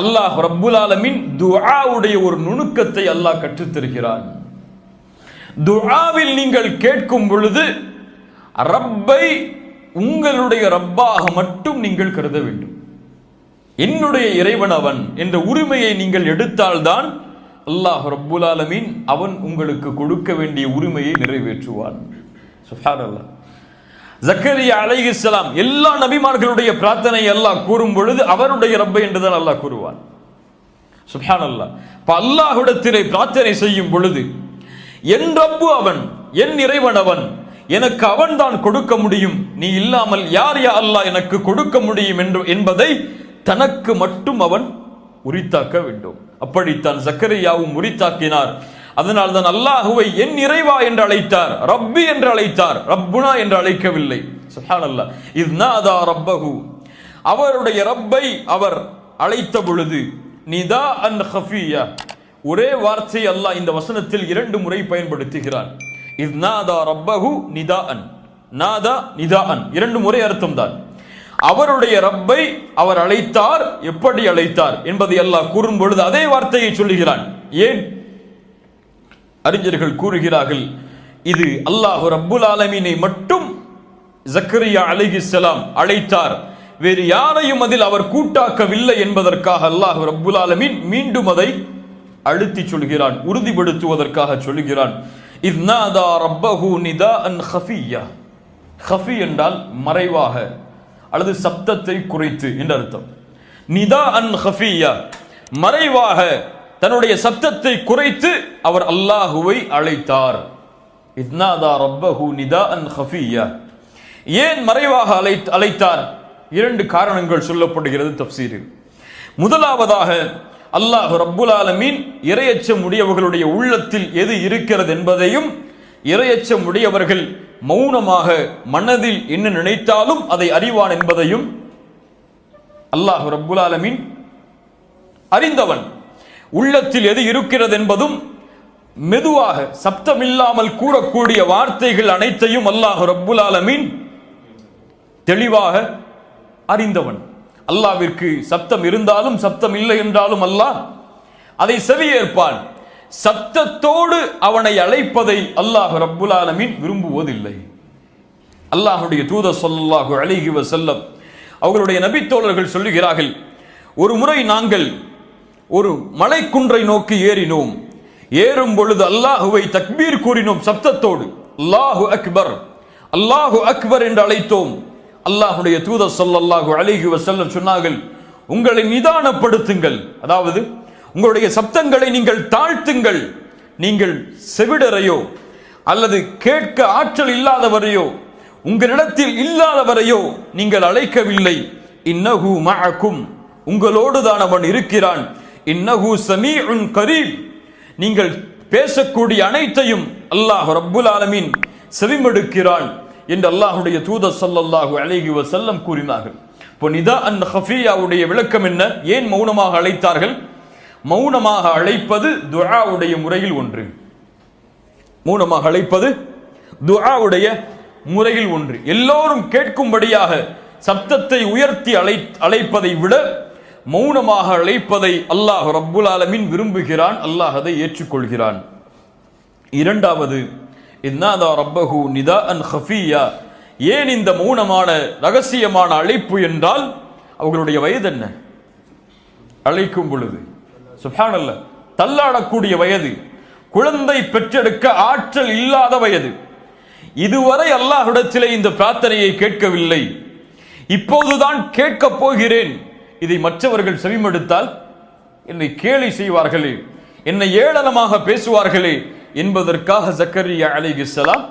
அல்லாஹ் ரப்புல் ஆலமின் துஆவுடைய ஒரு நுணுக்கத்தை அல்லாஹ் கற்றுத்தருகிறான். துஆவில் நீங்கள் கேட்கும் பொழுது ரப்பை உங்களுடைய ரப்பாக மட்டும் நீங்கள் கருத வேண்டும். என்னுடைய இறைவன் அவன் என்ற உரிமையை நீங்கள் எடுத்தால்தான் அல்லாஹ் ரப்புல் ஆலமீன் அவன் உங்களுக்கு கொடுக்க வேண்டிய உரிமையை நிறைவேற்றுவான். சுப்ஹானல்லாஹ் ஜக்கரியா அலைஹிஸ்ஸலாம் எல்லா நபிமார்களுடைய பிரார்த்தனை எல்லாம் கூறும் பொழுது அவருடைய ரப்பை என்றுதான் அல்லாஹ் கூறுவான். சுப்ஹானல்லாஹ். இப்ப அல்லாஹ்விடத்திலே பிரார்த்தனை செய்யும் பொழுது என் ரப்பு அவன் என் இறைவன் அவன் எனக்கு அவன் தான் கொடுக்க முடியும். நீ இல்லாமல் யார் யா அல்லாஹ் எனக்கு கொடுக்க முடியும் என்று என்பதை தனக்கு மட்டும் அவன் உரித்தாக்க வேண்டும். அப்படித்தான் ஜக்கரியாவும் உரித்தாக்கினார். அதனால் தான் அல்லாஹுவை என் இறைவா என்று அழைத்தார் ரப்பி என்று அழைத்தார் ரப்புனா என்று அழைக்கவில்லை. சுப்ஹானல்லாஹ் நாதா ரப்பகு அவருடைய ரப்பை அவர் அழைத்த பொழுது நிதா அன் ஹஃபியா. ஒரே வார்த்தை அல்லாஹ் இந்த வசனத்தில் இரண்டு முறை பயன்படுத்துகிறார். இத் ரப்பகு நிதா அன் நாதா நிதா அன் இரண்டு முறை அர்த்தம் தான் அவருடைய ரப்பை அவர் அழைத்தார் எப்படி அழைத்தார் என்பதை அல்லாஹ் கூறும் பொழுது அதே வார்த்தையை சொல்லுகிறான். ஏன்? அறிஞர்கள் கூறுகிறார்கள் இது அல்லாஹ் ரப்புல் ஆலமீனை மட்டும் ஜக்கரியா அலிஹிஸ்லாம் அழைத்தார். வேறு யாரையும் அதில் அவர் கூட்டாக்கவில்லை என்பதற்காக அல்லாஹ் ரப்புல் ஆலமீன் மீண்டும் அதை அழுத்தி சொல்கிறான் உறுதிப்படுத்துவதற்காக சொல்கிறான். இத்நாதா ரப்பஹு நிதாஅன் ஹஃபியா. ஹஃபி என்றால் மறைவாக அல்லது சப்தத்தை குறைத்து என்று அர்த்தம். நிதா அன் ஹஃபியா மறைவாக தன்னுடைய சப்தத்தை குறைத்து அவர் அல்லாஹுவை அழைத்தார். இத்னாதா ரப்பஹு நிதா அன் ஹஃபியா. ஏன் மறைவாக அழை அழைத்தார்? இரண்டு காரணங்கள் சொல்லப்படுகிறது தப்சீரில். முதலாவதாக அல்லாஹ் ரப்புல் ஆலமீன் இரையச்சம் உடையவர்களுடைய உள்ளத்தில் எது இருக்கிறது என்பதையும் இரையச்சம் உடையவர்கள் மௌனமாக மனதில் என்ன நினைத்தாலும் அதை அறிவான் என்பதையும் அல்லாஹ் ரப்புல் ஆலமீன் அறிந்தவன். உள்ளத்தில் எது இருக்கிறது என்பதும் மெதுவாக சப்தமில்லாமல் கூறக்கூடிய வார்த்தைகள் அனைத்தையும் அல்லாஹ் ரப்புல் ஆலமீன் தெளிவாக அறிந்தவன். அல்லாவிற்கு சப்தம் இருந்தாலும் சப்தம் இல்லை என்றாலும் அல்லாஹ் அதை செவியேற்பான். சப்தத்தோடு அவனை அழைப்பதை அல்லாஹ் ரப்புல் ஆலமீன் விரும்புவதில்லை. அல்லாஹுடைய தூத சொல்லாஹு அலைஹி வஸல்லம் அவர்களுடைய நபித்தோழர்கள் சொல்லுகிறார்கள் ஒரு முறை நாங்கள் ஒரு மலைக்குன்றை நோக்கி ஏறினோம். ஏறும் பொழுது அல்லாஹுவை தக்பீர் கூறினோம் சப்தத்தோடு. அல்லாஹு அக்பர் அல்லாஹு அக்பர் என்று அழைத்தோம். அல்லாஹுடைய தூதர் ஸல்லல்லாஹு அழகி வஸல்லம் சொன்னார்கள் உங்களை நிதானப்படுத்துங்கள். அதாவது உங்களுடைய சப்தங்களை நீங்கள் தாழ்த்துங்கள். நீங்கள் செவிடரையோ அல்லது கேட்க ஆற்றல் இல்லாதவரையோ உங்களிடத்தில் இல்லாதவரையோ நீங்கள் அழைக்கவில்லை. இன்னகு மஅக்கும் உங்களோடு தான் அவன் இருக்கிறான். இன்னஹு சமீஉன் கரீப் நீங்கள் பேசக்கூடிய அனைத்தையும் அல்லாஹ் ரப்புல் ஆலமீன் செவிமடுக்கிறான் என்று அல்லாஹுடைய தூதர் சல்லல்லாஹு அழகி வசல்லம் கூறினார்கள். இப்போ நிதா அன் ஹஃபியாவுடைய விளக்கம் என்ன? ஏன் மௌனமாக அழைத்தார்கள்? மௌனமாக அழைப்பது துஆவுடைய முறையில் ஒன்று. மௌனமாக அழைப்பது துஆவுடைய முறையில் ஒன்று. எல்லோரும் கேட்கும்படியாக சப்தத்தை உயர்த்தி அழை அழைப்பதை விட மௌனமாக அழைப்பதை அல்லாஹ் ரப்புல் ஆலமீன் விரும்புகிறான் அல்லாஹ் அதை ஏற்றுக்கொள்கிறான். இரண்டாவது இன்னாதா ரப்பஹு நிதா அன் ஹஃபியா. ஏன் இந்த மௌனமான ரகசியமான அழைப்பு என்றால் அவர்களுடைய வயது என்ன? அழைக்கும் பொழுது. சுப்ஹானல்ல. தள்ளாடக்கூடிய வயது. குழந்தை பெற்றெடுக்க ஆற்றல் இல்லாத வயது. இதுவரை அல்லாஹ்விடத்திலே இந்த பிரார்த்தனையை கேட்கவில்லை. இப்போதுதான் கேட்கப் போகிறேன். இதை மற்றவர்கள் செவிமடுத்தால் என்னை கேலி செய்வார்களே என்னை ஏளனமாக பேசுவார்களே என்பதற்காக ஜக்கரியா அலைஹிஸ்ஸலாம்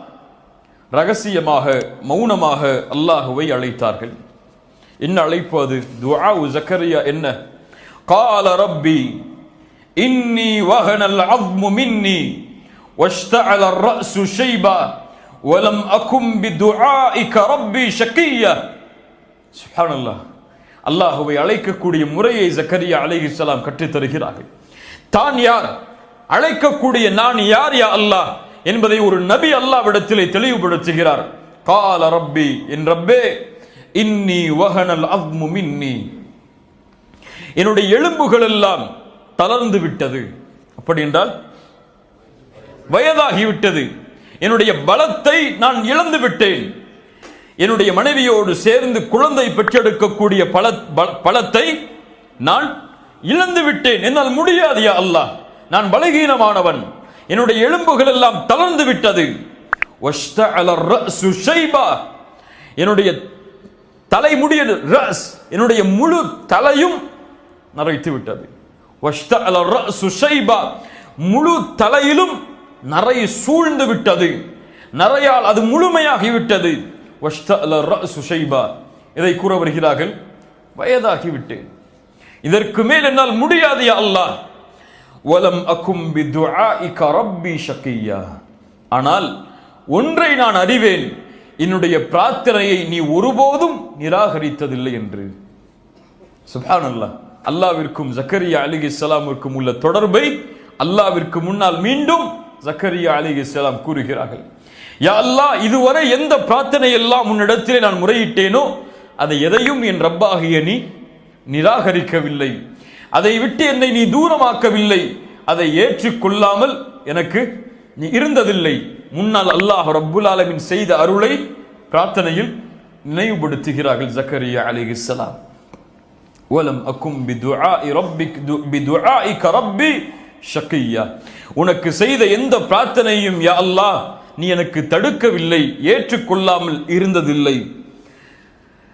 ரகசியமாக மௌனமாக அல்லாஹுவை அழைத்தார்கள் என்ன அழைப்பு அது துஆ ஜக்கரியா என்ன قال ربي إني وهن العظم مني واشتعل الرأس شيبا ولم أكن بدعائك ربي شقيا سبحان الله அல்லாஹுவை அழைக்கக்கூடிய முறையை ஜக்கரியா அலைஹிஸ்ஸலாம் கற்றுத் கற்றுத்தருகிறார்கள் தான் யார்? அழைக்கக்கூடிய நான் யார் யா அல்லாஹ்? என்பதை ஒரு நபி அல்லாவிடத்திலே தெளிவுபடுத்துகிறார். கால ரப்பி என் ரப்பே இன்னி வகனல் அவ்மு மின்னி. என்னுடைய எலும்புகள் எல்லாம் தளர்ந்து விட்டது. அப்படி என்றால் வயதாகிவிட்டது என்னுடைய பலத்தை நான் இழந்து விட்டேன். என்னுடைய மனைவியோடு சேர்ந்து குழந்தை பெற்றெடுக்கக்கூடிய பல பலத்தை நான் இழந்து விட்டேன். என்னால் முடியாது யா அல்லாஹ். நான் பலகீனமானவன். என்னுடைய எலும்புகள் எல்லாம் தளர்ந்து விட்டது. என்னுடைய தலைமுடிய ரஸ் என்னுடைய முழு தலையும் நரைத்து விட்டது. முழு தலையிலும் நரை சூழ்ந்து விட்டது. நரையால் அது முழுமையாகிவிட்டது இதை கூற வருகிறார்கள். வயதாகிவிட்டேன் இதற்கு மேல் என்னால் முடியாது அல்லாஹ். வலம் அக்கும் பிதுஆஇக ரப்பி ஆனால் ஒன்றை நான் அறிவேன். என்னுடைய பிரார்த்தனையை நீ ஒருபோதும் நிராகரித்ததில்லை என்று. சுபானல்லா அல்லாவிற்கும் ஜக்கரியா அலி இஸ்லாமிற்கும் உள்ள தொடர்பை அல்லாவிற்கு முன்னால் மீண்டும் ஜக்கரியா அலி இஸ்லாம் கூறுகிறார்கள். யா அல்லாஹ் இதுவரை எந்த பிரார்த்தனை எல்லாம் உன்னிடத்திலே நான் முறையிட்டேனோ அதை எதையும் என் ரப்பாகிய நீ நிராகரிக்கவில்லை. அதை விட்டு என்னை நீ தூரமாக்கவில்லை. அதை ஏற்றுக்கொள்ளாமல் எனக்கு நீ இருந்ததில்லை. முன்னால் அல்லாஹ் ரப்புல் ஆலமின் செய்த அருளை பிரார்த்தனையில் நினைவுபடுத்துகிறார்கள் ஜக்கரியா அலைஹிஸ்ஸலாம் ஓலம் அக்கும் பிதுஆஇ ரப்பிக் பிதுஆஇக ரப்பி ஷக்கியா. உனக்கு செய்த எந்த பிரார்த்தனையும் யா அல்லாஹ் நீ எனக்கு தடுக்கவில்லை ஏற்றுக்கொள்ளாமல் இருந்ததில்லை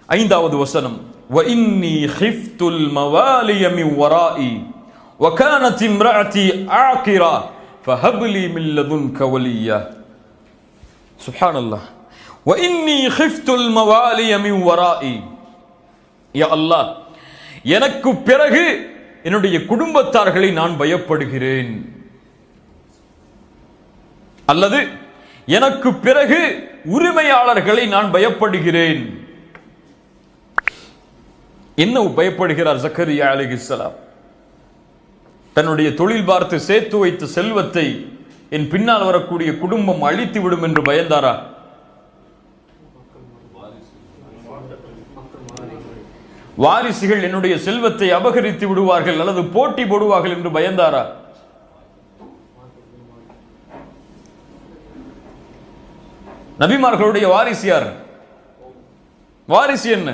ஐந்தாவது வசனம் وإني خفت الموالي من ورائي وكانت امرأتي عاقرة فهب لي من لدنك وليا سبحان الله وإني خفت الموالي من ورائي யா அல்லாஹ் எனக்கு பிறகு என்னுடைய குடும்பத்தார்களை நான் பயப்படுகிறேன் அல்லது எனக்கு பிறகு உரிமையாளர்களை நான் பயப்படுகிறேன். என்ன பயப்படுகிறார் ஜக்கரியா அலிகிஸ்லாம் தன்னுடைய தொழில் பார்த்து சேர்த்து வைத்த செல்வத்தை என் பின்னால் வரக்கூடிய குடும்பம் அழித்து விடும் என்று பயந்தாரா? வாரிசுகள் என்னுடைய செல்வத்தை அபகரித்து விடுவார்கள் அல்லது போட்டி போடுவார்கள் என்று பயந்தாரா? நபிமார்களுடைய வாரிசு யார்? வாரிசு என்ன?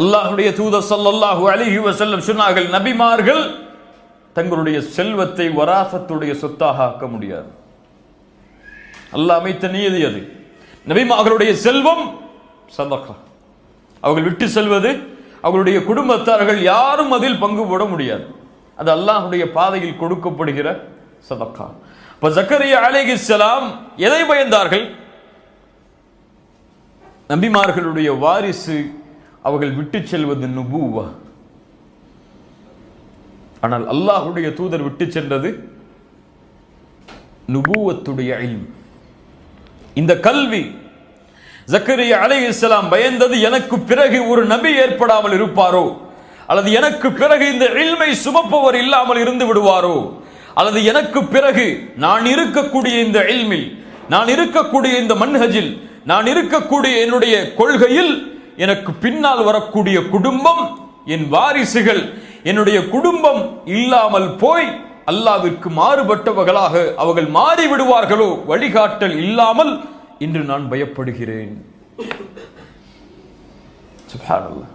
அல்லாஹுடைய தூத சல்லாஹூ அலிஹி வசல்லம் சொன்னார்கள் நபிமார்கள் தங்களுடைய செல்வத்தை வராசத்துடைய சொத்தாக ஆக்க முடியாது. அல்லாஹ் அமைத்த நீதி அது. நபிமார்களுடைய செல்வம் சதக்கா. அவர்கள் விட்டு செல்வது அவர்களுடைய குடும்பத்தார்கள் யாரும் அதில் பங்கு போட முடியாது. அது அல்லாஹுடைய பாதையில் கொடுக்கப்படுகிற சதக்கா. இப்ப ஜக்கரியா அலைஹிஸ்ஸலாம் எதை பயந்தார்கள்? நபிமார்களுடைய வாரிசு அவர்கள் விட்டு செல்வது நுபுவா. ஆனால் அல்லாஹுடைய தூதர் விட்டு சென்றது நுபுவத்துடைய இல்ம். இந்த கல்வி ஜக்கரியா இஸ்லாம் பயந்தது எனக்கு பிறகு ஒரு நபி ஏற்படாமல் இருப்பாரோ? அல்லது எனக்கு பிறகு இந்த இல்மை சுமப்பவர் இல்லாமல் இருந்து விடுவாரோ? அல்லது எனக்கு பிறகு நான் இருக்கக்கூடிய இந்த இல்மில் நான் இருக்கக்கூடிய இந்த மன்ஹஜில் நான் இருக்கக்கூடிய என்னுடைய கொள்கையில் எனக்கு பின்னால் வரக்கூடிய குடும்பம் என் வாரிசுகள் என்னுடைய குடும்பம் இல்லாமல் போய் அல்லாவிற்கு மாறுபட்டவர்களாக அவர்கள் மாறிவிடுவார்களோ வழிகாட்டல் இல்லாமல் இன்று நான் பயப்படுகிறேன். சுப்ஹானல்லாஹ்.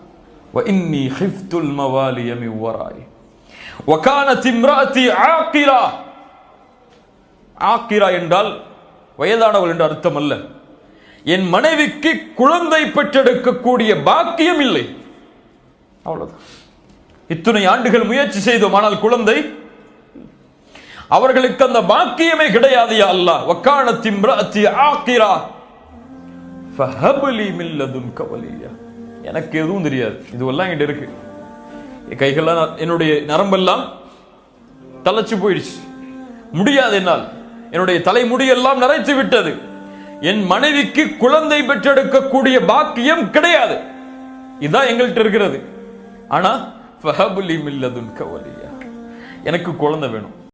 வஇன்னி ஹிஃப்துல் மவாலிய வராய். வக்கான திம்ராத்தி ஆக்கிரா ஆக்கிரா என்றால் வயதானவள் என்று அர்த்தம் அல்ல. என் மனைவிக்கு குழந்தை பெற்றெடுக்கக்கூடிய பாக்கியம் இல்லை. அவ்வளவுதான். இத்தனை ஆண்டுகள் முயற்சி செய்தோம் ஆனால் குழந்தை அவர்களுக்கு அந்த பாக்கியமே கிடையாது அல்ல வக்கான திம்ராத்தி ஆக்கிரா எனக்கு எதுவும் தெரியாது. இதுவெல்லாம் இங்கிட்ட இருக்கு. என் கைகள்லாம் ந- என்னுடைய நரம்பெல்லாம் தளச்சு போயிடுச்சு. முடியாது என்னால். என்னுடைய தலைமுடியெல்லாம் நரைத்து விட்டது. என் மனைவிக்கு குழந்தை பெற்றெடுக்கக்கூடிய பாக்கியம் கிடையாது. இதுதான் எங்கள்கிட்ட இருக்கிறது. ஆனா ஃபஹபுலி மில்லதுன் கவலியா. எனக்கு குழந்தை வேணும்.